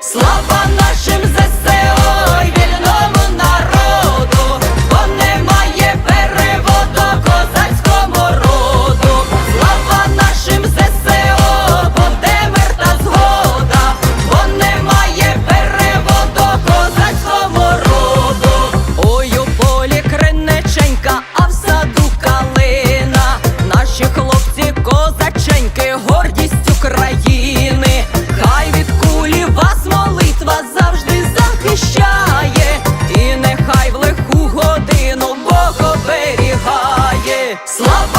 Слава! захищає, і нехай в лиху годину Бог оберігає. Слава